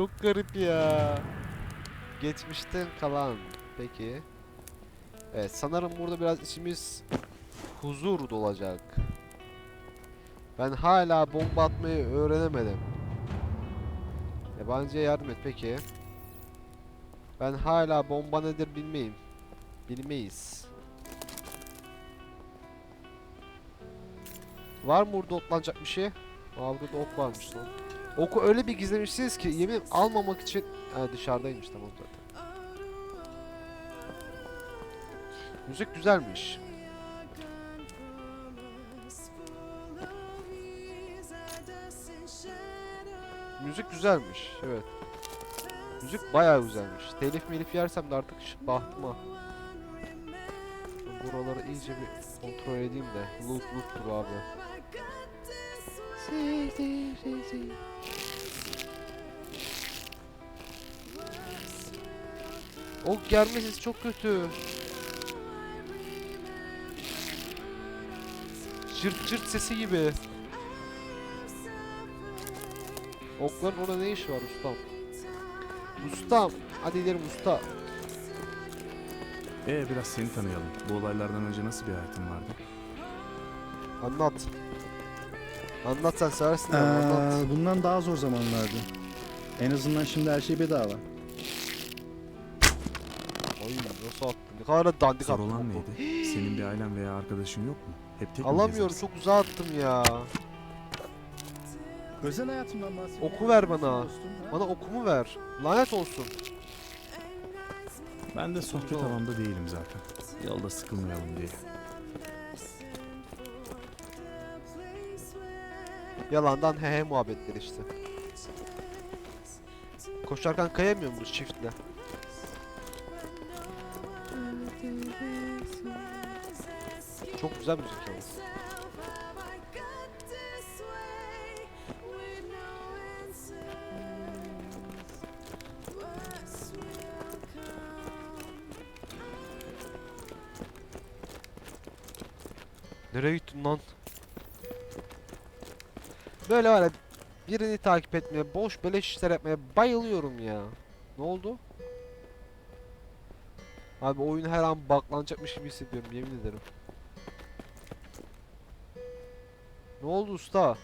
Çok garip ya. Geçmişten kalan. Peki. Evet sanırım burada biraz içimiz huzur dolacak. Ben hala bomba atmayı öğrenemedim. Yabancıya yardım et peki. Ben hala bomba nedir bilmeyim. Bilmeyiz. Var mı burada otlanacak bir şey? Aa burada da ok varmış lan. Oku öyle bir gizlemişsiniz ki yemin almamak için ha, dışarıdaymış tamam zaten. Müzik güzelmiş. Müzik güzelmiş. Evet. Müzik bayağı güzelmiş. Telif milif yersem de artık bahtıma. Buraları iyice bir kontrol edeyim de. Loot loot'tur abi. O germe sesi çok kötü. Cırt cırt sesi gibi. Okların orada ne işi var ustam? Ustam, hadi gidelim usta. Ee biraz seni tanıyalım. Bu olaylardan önce nasıl bir hayatın vardı? Anlat. Anlat sen seversin Ee, ya, anlat. bundan daha zor zamanlardı. En azından şimdi her şey bedava. Ay nasıl attın? Ne kadar da dandik Zor attın olan oku. neydi? Senin bir ailen veya arkadaşın yok mu? Hep tek mi Alamıyorum çok uzağa attım ya. Özel hayatımdan bahsediyorum. Oku ver bana. Bana okumu ver. Lanet olsun. Ben de sohbet Yok. havamda değilim zaten. Yolda sıkılmayalım diye. Yalandan he he muhabbetler işte. Koşarken kayamıyor muyuz çiftle? Çok güzel müzik yalnız. Nereye gittin lan? Böyle var ya birini takip etmeye, boş beleş işler yapmaya bayılıyorum ya. Ne oldu? Abi oyun her an baklanacakmış gibi hissediyorum yemin ederim. Ne oldu usta?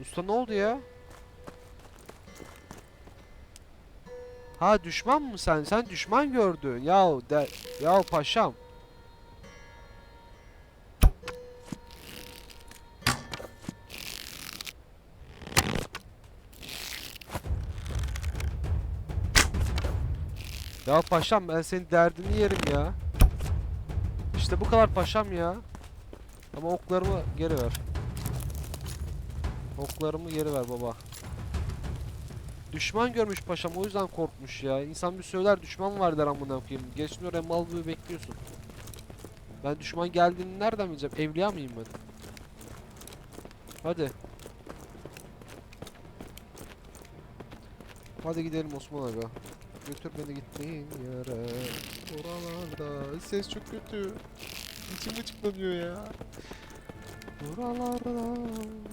Usta ne oldu ya? Ha düşman mı sen? Sen düşman gördün. Yahu de yahu paşam. Ya paşam ben senin derdini yerim ya. İşte bu kadar paşam ya. Ama oklarımı geri ver. Oklarımı geri ver baba. Düşman görmüş paşam o yüzden korkmuş ya. İnsan bir söyler düşman var der amına koyayım. Geçmiyor oraya mal gibi bekliyorsun. Ben düşman geldiğini nereden bileceğim? Evliya mıyım ben? Hadi. Hadi gidelim Osman Aga. Götür beni gittiğin yere. Oralarda ses çok kötü. İçim açıklanıyor ya. Oralarda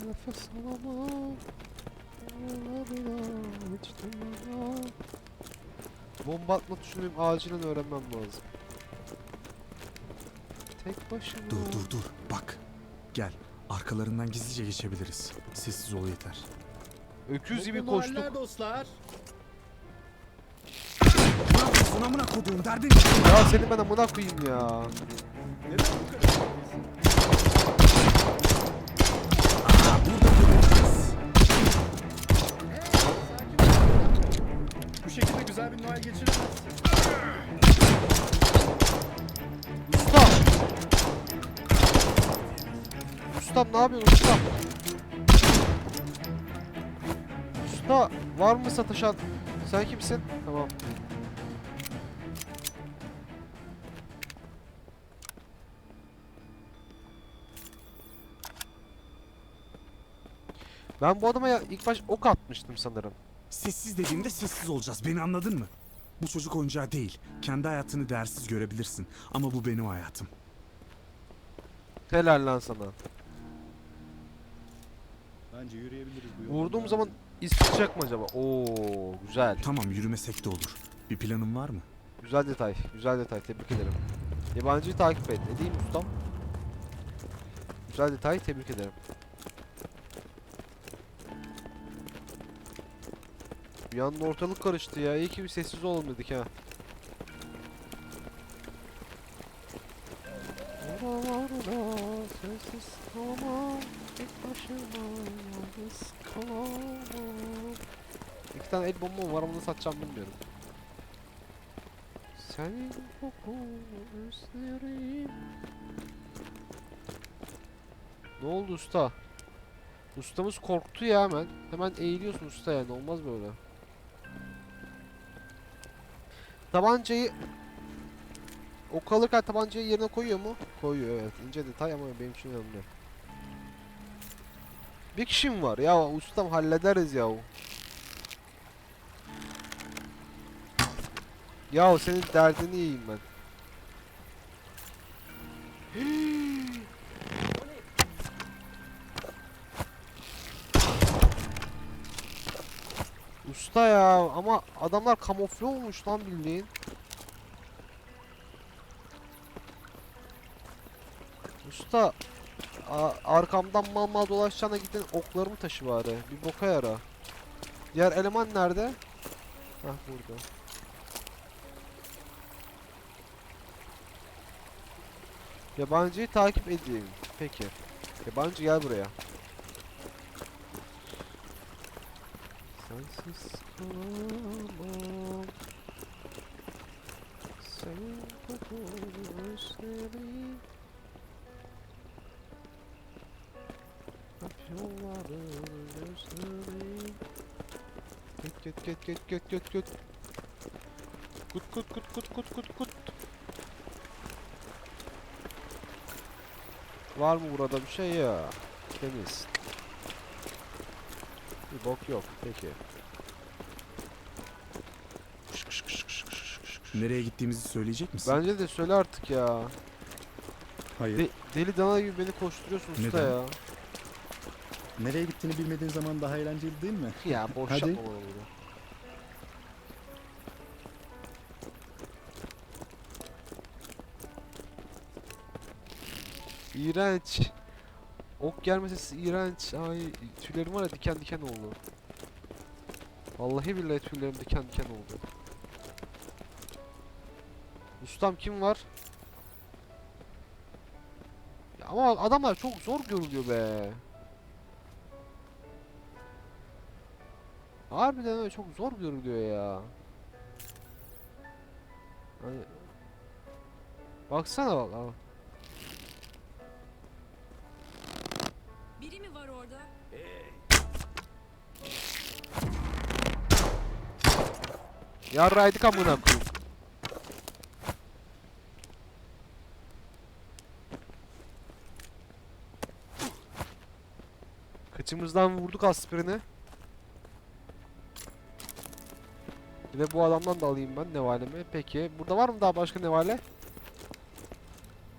nefes alamam. Oralarda hiç durmam. Bomba atma tuşunu benim acilen öğrenmem lazım. Tek başına. Dur dur dur bak. Gel. Arkalarından gizlice geçebiliriz. Sessiz ol yeter. Öküz gibi koştuk. dostlar. Amına koduğum derdin? Ya seni ben amına koyayım ya. Neden bu kadar? Bu şekilde güzel bir Noel geçiremezsin. Usta. Ustam ne yapıyorsun ustam? Usta var mı satışan? Sen kimsin? Tamam. Ben bu adama ya ilk baş ok atmıştım sanırım. Sessiz dediğimde sessiz olacağız. Beni anladın mı? Bu çocuk oyuncağı değil. Kendi hayatını değersiz görebilirsin. Ama bu benim hayatım. Helal lan sana. Bence yürüyebiliriz bu yoldan Vurduğum zaman iz çıkacak mı acaba? Oo güzel. Tamam yürümesek de olur. Bir planın var mı? Güzel detay. Güzel detay. Tebrik ederim. Yabancıyı takip et. Ne diyeyim ustam? Güzel detay. Tebrik ederim. Bir anda ortalık karıştı ya. İyi ki bir sessiz olalım dedik ha. Oralarda sessiz kalamam. Tek. İki tane el bombam var ama nasıl satacağım bilmiyorum. Senin kokunu özlerim. Ne oldu usta? Ustamız korktu ya hemen. Hemen eğiliyorsun usta yani olmaz böyle. Tabancayı o kalırken tabancayı yerine koyuyor mu? Koyuyor evet. İnce detay ama benim için önemli. Bir kişim var ya ustam hallederiz ya. Ya senin derdini yiyeyim ben. Usta ya ama adamlar kamufle olmuş lan bildiğin. Usta arkamdan mal mal dolaşacağına gidin oklarımı taşı bari. Bir boka yara. Diğer eleman nerede? Hah burada. Yabancıyı takip edeyim. Peki. Yabancı gel buraya. Sensiz kalamam. Senin kokunu özlerim. Hep yolları özlerim. Git git git git git git git. Kut kut kut kut kut kut kut. Var mı burada bir şey ya? Temiz. Bok yok. Peki. Kış kış kış kış kış kış kış. Nereye gittiğimizi söyleyecek misin? Bence de söyle artık ya. Hayır. De- deli dana gibi beni koşturuyorsun usta Neden? ya. Nereye gittiğini bilmediğin zaman daha eğlenceli değil mi? Ya boş Hadi. yapma bana bunu. İğrenç. Ok gelme sesi iğrenç. Ay tüylerim var ya diken diken oldu. Vallahi billahi tüylerim diken diken oldu. Ustam kim var? Ya ama adamlar çok zor görülüyor be. Harbiden öyle çok zor görülüyor ya. Hani Baksana bak Yarraydık amına koyayım. Kıçımızdan vurduk aspirini. Bir bu adamdan da alayım ben nevalemi. Peki. Burada var mı daha başka nevale?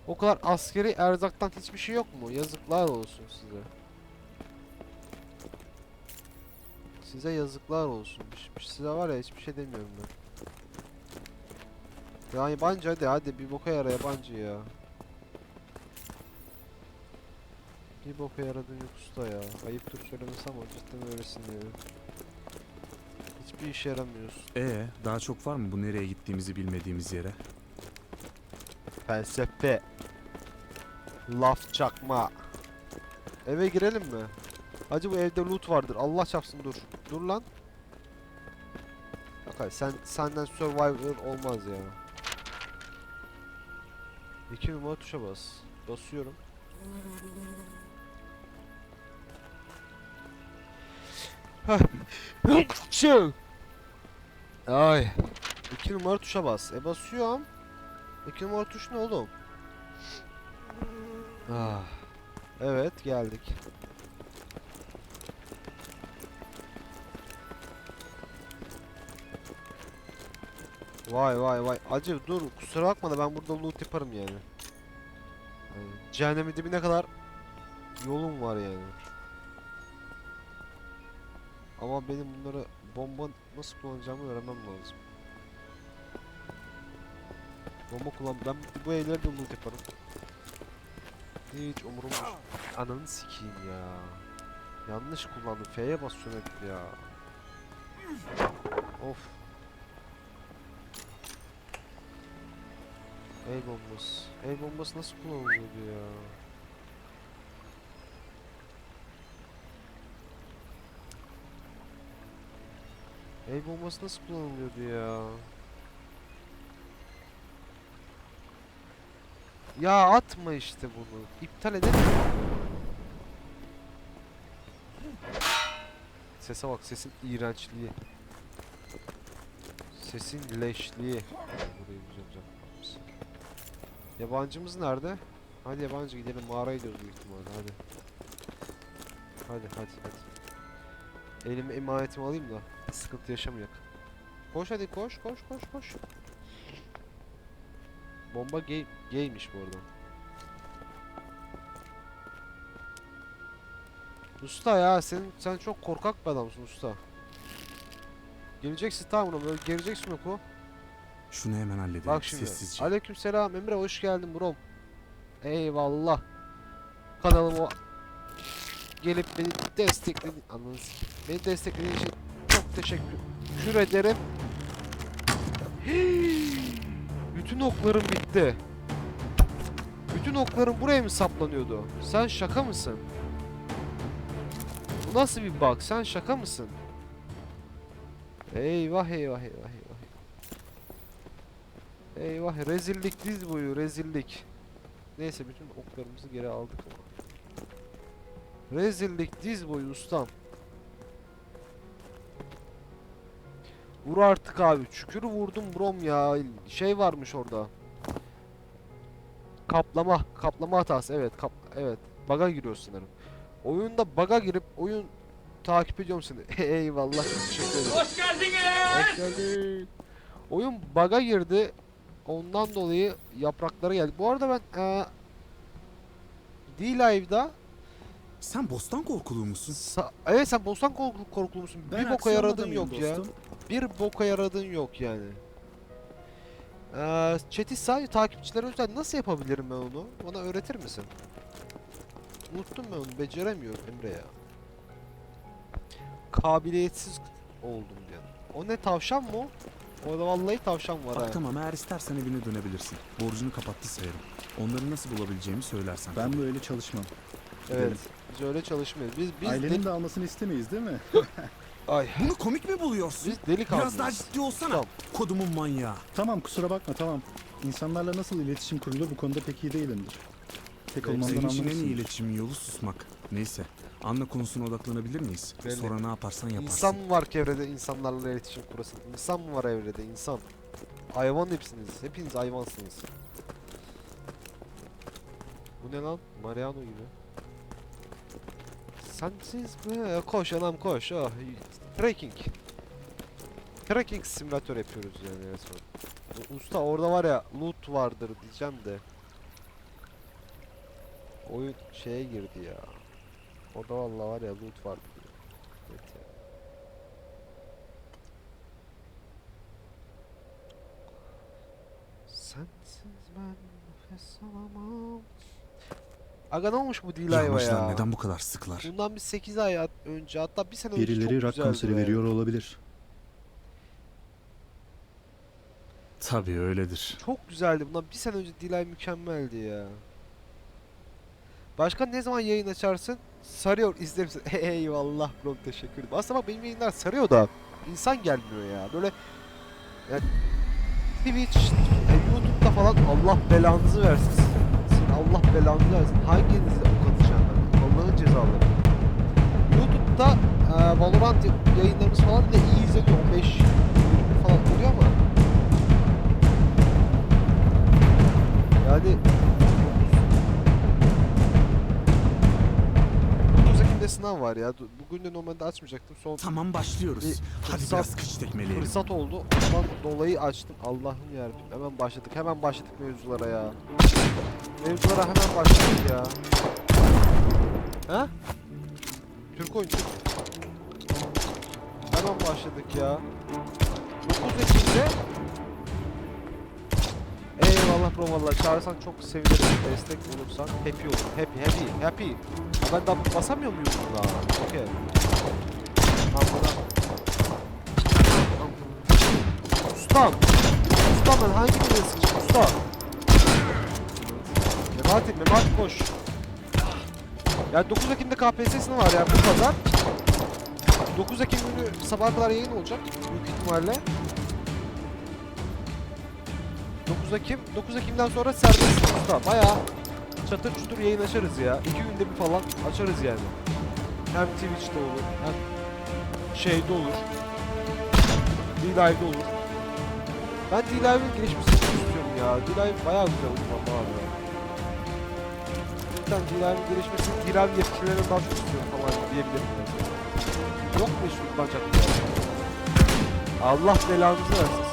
O kadar askeri erzaktan hiçbir şey yok mu? Yazıklar olsun size. Size yazıklar olsun. Size var ya hiçbir şey demiyorum ben. Ya yabancı hadi hadi bir boka yara yabancı ya. Bir boka yaradın yok usta ya. Ayıptır söylemesi ama cidden öylesin ya. Hiçbir işe yaramıyorsun. Ee, daha çok var mı bu nereye gittiğimizi bilmediğimiz yere? Felsefe. Laf çakma. Eve girelim mi? Acı bu evde loot vardır. Allah çarpsın dur. Dur lan. Yok hayır, sen senden survivor olmaz ya. İki numara tuşa bas. Basıyorum. Ay. İki numara tuşa bas. E basıyorum. İki numara tuş ne oğlum? Ah. Evet geldik. Vay vay vay. Acı dur kusura bakma da ben burada loot yaparım yani. yani cehennemin dibine kadar yolum var yani. Ama benim bunları bomba nasıl kullanacağımı öğrenmem lazım. Bomba kullan ben bu evlerde de loot yaparım. Hiç umurumda. Ananı sikeyim ya. Yanlış kullandım. F'ye basıyorum hep ya. Of. El bombası. El bombası nasıl kullanılıyordu ya? El bombası nasıl kullanılıyordu ya? Ya atma işte bunu. İptal edemiyorum. Sese bak sesin iğrençliği. Sesin leşliği. Burayı güzel güzel kapatmışsın. Yabancımız nerede? Hadi yabancı gidelim mağaraya gidiyoruz büyük ihtimalle hadi. Hadi hadi hadi. Elime emanetimi alayım da sıkıntı yaşamayak. Koş hadi koş koş koş koş. Bomba gay gaymiş bu arada. Usta ya sen sen çok korkak bir adamsın usta. Geleceksin tamam böyle geleceksin oku. Şunu hemen halledelim Bak şimdi. sessizce. Aleykümselam Emre hoş geldin brom. Eyvallah. Kanalıma gelip beni destekledin. Anladın Beni desteklediğin için çok teşekkür ederim. Bütün oklarım bitti. Bütün oklarım buraya mı saplanıyordu? Sen şaka mısın? Bu nasıl bir bug? Sen şaka mısın? Eyvah eyvah eyvah eyvah. Eyvah rezillik diz boyu rezillik. Neyse bütün oklarımızı geri aldık. Rezillik diz boyu ustam. Vur artık abi. Çükürü vurdum brom ya. Şey varmış orada. Kaplama. Kaplama hatası. Evet. Kap evet. Baga giriyorsun sanırım. Oyunda baga girip oyun takip ediyorum seni. Eyvallah. Teşekkür ederim. Hoş geldiniz. Hoş geldin. Oyun bug'a girdi. Ondan dolayı yapraklara geldi. Bu arada ben eee D-Live'da Sen bostan korkuluğu musun? sa- evet sen bostan korkulu, korkulu musun? bir boka aksiyon yaradın adamıyım yok ya. dostum. Bir boka yaradın yok yani. Eee chat'i sadece takipçilere özel nasıl yapabilirim ben onu? Bana öğretir misin? Unuttum ben onu. Beceremiyorum Emre ya. Kabiliyetsiz oldum yani. O ne tavşan mı o? Orada vallahi tavşan var ha. Bak tamam eğer istersen evine dönebilirsin. Borcunu kapattı sayarım. Onları nasıl bulabileceğimi söylersen. Ben böyle çalışmam. Evet. Biz öyle çalışmıyoruz. Biz biz Ailenin deli- de almasını istemeyiz değil mi? Ay. Bunu komik mi buluyorsun? Biz deli Biraz daha kalmışız. ciddi olsana. Tamam. Kodumun manyağı. tamam kusura bakma tamam. İnsanlarla nasıl iletişim kurulur bu konuda pek iyi değilimdir. Pek Evet, olmamdan Senin için en iyi iletişim yolu susmak. Neyse. Anla konusuna odaklanabilir miyiz? Belli. Sonra ne yaparsan yaparsın. İnsan mı var ki evrede insanlarla iletişim kurasın? İnsan mı var evrede? İnsan. Hayvan hepsiniz. Hepiniz hayvansınız. Bu ne lan? Mariano gibi. Sensiz mi? Koş anam koş. Oh. Trekking. Trekking simülatör yapıyoruz yani resmen. Usta orada var ya loot vardır diyeceğim de. Oyun şeye girdi ya. Orada vallahi var ya loot vardı. Evet. Sensiz ben nefes alamam. Aga ne olmuş bu Dilayva Yağmacılar ya? neden bu kadar sıklar? Bundan bir 8 ay at- önce hatta bir sene önce Birileri çok rock güzeldi konseri be. veriyor olabilir. Tabii öyledir. Çok güzeldi. Bundan bir sene önce Dilay mükemmeldi ya. Başka ne zaman yayın açarsın? Sarıyor izler misin? Eyvallah bro teşekkür ederim. Aslında bak benim yayınlar sarıyor da insan gelmiyor ya. Böyle yani Twitch, e, YouTube'da falan Allah belanızı versin sizin. Allah belanızı versin. Hanginizle ok atacağım ben? Allah'ın cezaları. YouTube'da e, Valorant yayınlarımız falan da iyi izleniyor. 15 20 falan oluyor ama Yani 9 Ekim'de sınav var ya. Bugün de normalde açmayacaktım. Son Tamam başlıyoruz. Bir Hadi fırsat- biraz kıç tekmeleyelim. fırsat oldu. Ondan dolayı açtım. Allah'ım yarabbim. Hemen başladık. Hemen başladık mevzulara ya. Mevzulara hemen başladık ya. Ha? Türk oyun Türk. zaman başladık ya? 9 Ekim'de Eyvallah bro valla çağırsan çok sevinirim. Destek olursan happy olur. Happy happy happy. Ha, ben daha basamıyor muyum buna? Okey. Amına. Ustam. Ustam ben hangi birine sıkacağım usta? Memati, Memati koş. Yani 9 Ekim'de KPSS var ya bu pazar. 9 Ekim günü sabah kadar yayın olacak büyük ihtimalle. 9 Ekim, 9 Ekim'den sonra serbest usta. Bayağı çatır çutur yayın açarız ya. İki günde bir falan açarız yani. Hem Twitch'te olur, hem şeyde olur. D-Live'de olur. Ben D-Live'in gelişmesini istiyorum ya. D-Live bayağı güzel valla abi. Cidden D-Live'in gelişmesini D-Live yetkililerine daha çok istiyorum falan diyebilirim. Yok mu hiç? Allah belanızı versin.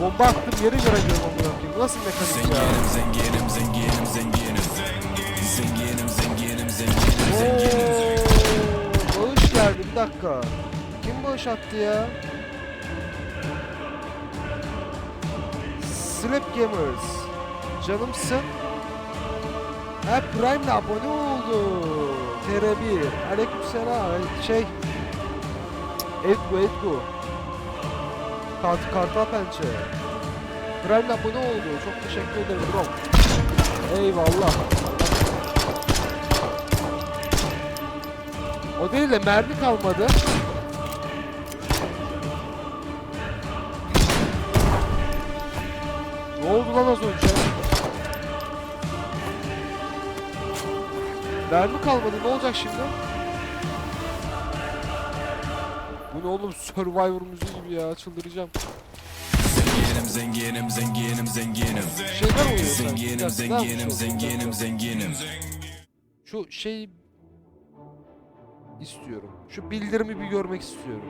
Bomba attım yeri göremiyorum amına koyayım. Bu Nasıl mekanik ya? Zenginim, zenginim, zenginim, zenginim. Zenginim, zenginim, zenginim. Oo, bağış geldi bir dakika. Kim bağış attı ya? Slip Gamers. Canımsın. Ha Prime'le abone oldu. TR1. Aleykümselam. Şey. Edgu Edgu. Kart, kartal pençe. Prime'le abone oldu. Çok teşekkür ederim bro. Eyvallah. O değil de mermi kalmadı. Ne oldu lan az önce? Mermi kalmadı ne olacak şimdi? Bu ne oğlum Survivor müziği gibi ya çıldıracağım. Zenginim, zenginim, zenginim, zenginim. Şeyler oluyor. Zenginim, zenginim, yapmış zenginim, zenginim. Şu şey istiyorum. Şu bildirimi bir görmek istiyorum.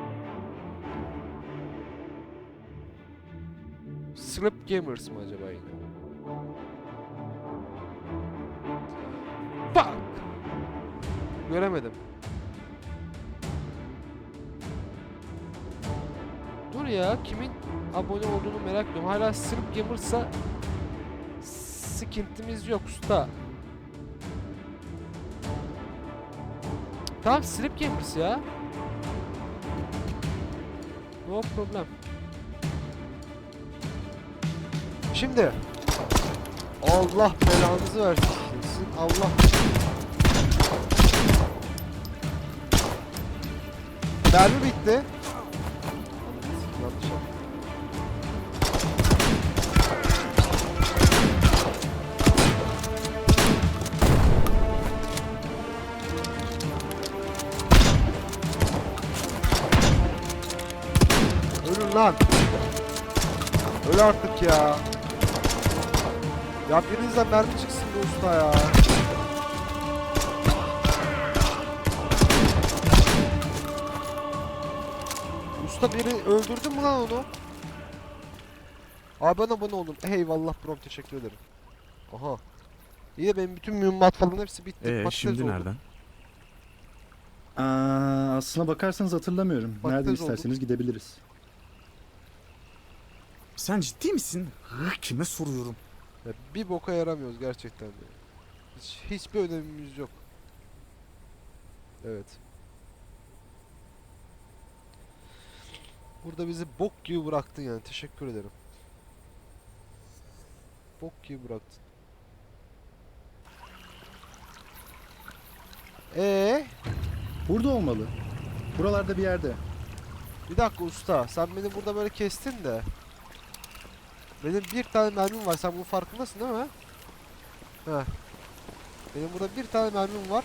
Slip Gamers mı acaba yine? Fuck! Göremedim. Ya kimin abone olduğunu merak ediyorum. Hala Slip Gamers'a sıkıntımız yok usta. Tamam Slip Gamers ya. No problem. Şimdi Allah belanızı versin. Allah Mermi bitti. Ölün lan. Öl artık ya. Ya birinizden mermi çıksın bu usta ya. Usta biri öldürdü mü lan onu? Abi ben abone oldum. Eyvallah bro teşekkür ederim. Aha. İyi de benim bütün mühimmat falan hepsi bitti. Ee, Patates şimdi oldum. nereden? Aa, aslına bakarsanız hatırlamıyorum. Patates Nereden oldu. isterseniz gidebiliriz. Sen ciddi misin? Hı, Kime soruyorum? Ya bir boka yaramıyoruz gerçekten de. Hiç, hiçbir önemimiz yok. Evet. Burada bizi bok gibi bıraktın yani. Teşekkür ederim. Bok gibi bıraktın. Ee, Burada olmalı. Buralarda bir yerde. bir dakika usta. Sen beni burada böyle kestin de. Benim bir tane mermim var. Sen bunun farkındasın değil mi? Heh. Benim burada bir tane mermim var.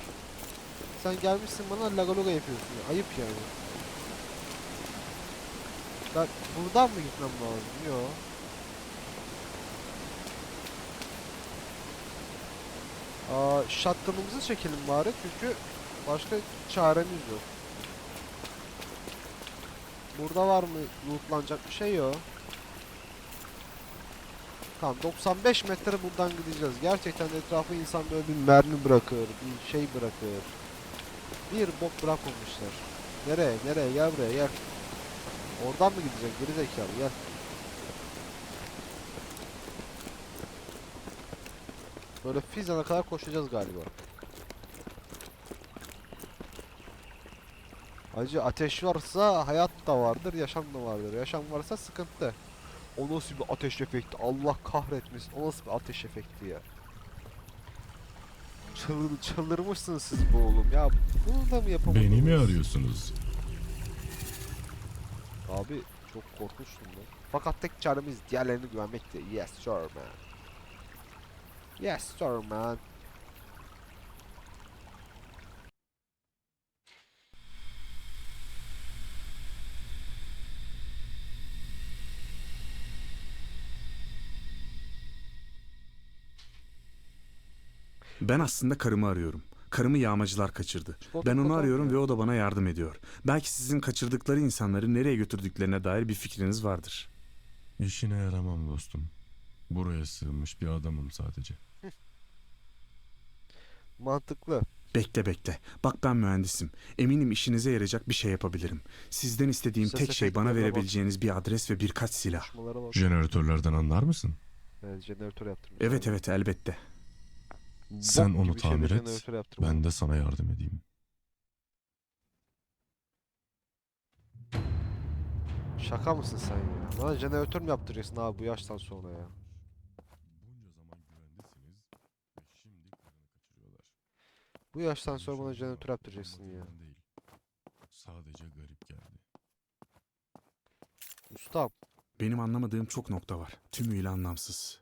Sen gelmişsin bana laga loga yapıyorsun. ya. Ayıp yani. Ben buradan mı gitmem lazım? Yo. Aa, shotgun'ımızı çekelim bari çünkü başka çaremiz yok. Burada var mı lootlanacak bir şey yok. Tamam 95 metre buradan gideceğiz. Gerçekten etrafı insan böyle bir mermi bırakır, bir şey bırakır. Bir bok bırakmamışlar. Nereye? Nereye? Gel buraya gel. Oradan mı gideceksin? Geri zekalı gel. Böyle Fizan'a kadar koşacağız galiba. Acı ateş varsa hayat da vardır, yaşam da vardır. Yaşam varsa sıkıntı. O nasıl bir ateş efekti? Allah kahretmesin. O nasıl bir ateş efekti ya? Çıldır, çıldırmışsınız siz bu oğlum. Ya bunu da mı yapamadınız? Beni mi arıyorsunuz? Abi çok korkunçtum lan. Fakat tek çaremiz diğerlerine güvenmekti. Yes sir man. Yes sir man. Ben aslında karımı arıyorum. Karımı yağmacılar kaçırdı. Ben onu arıyorum ve o da bana yardım ediyor. Belki sizin kaçırdıkları insanları nereye götürdüklerine dair bir fikriniz vardır. İşine yaramam dostum. Buraya sığınmış bir adamım sadece. Mantıklı. Bekle bekle. Bak ben mühendisim. Eminim işinize yarayacak bir şey yapabilirim. Sizden istediğim Ses tek şey bana efektlerine bak. verebileceğiniz bir adres ve birkaç silah. Konuşmalara bak. Jeneratörlerden anlar mısın? Evet jeneratör yaptırmış. Evet evet elbette. Bok Sen onu gibi şeyle tamir et, jeneratör. Ben de sana yardım edeyim. Şaka mısın sen ya? Bana jeneratör mü yaptıracaksın abi bu yaştan sonra ya? Bunca zaman güvendesiniz ve şimdi karını kaçırıyorlar. Bu yaştan sonra bana jeneratör yaptıracaksın ya. olmadığından Değil. Sadece garip geldi. Ustam. Benim anlamadığım çok nokta var. Tümüyle anlamsız.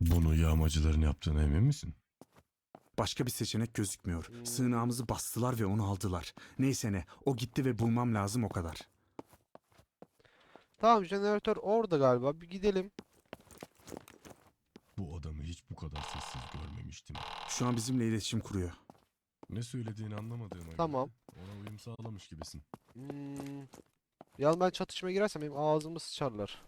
Bunu yağmacıların yaptığına emin misin? Başka bir seçenek gözükmüyor. Sığınağımızı bastılar ve onu aldılar. Neyse ne, o gitti ve bulmam lazım o kadar. Tamam jeneratör orada galiba. Bir gidelim. Bu adamı hiç bu kadar sessiz görmemiştim. Şu an bizimle iletişim kuruyor. Ne söylediğini anlamadığıma göre Tamam. ona uyum sağlamış gibisin. Hmm. Yalnız ben çatışmaya girersem benim ağzımı sıçarlar.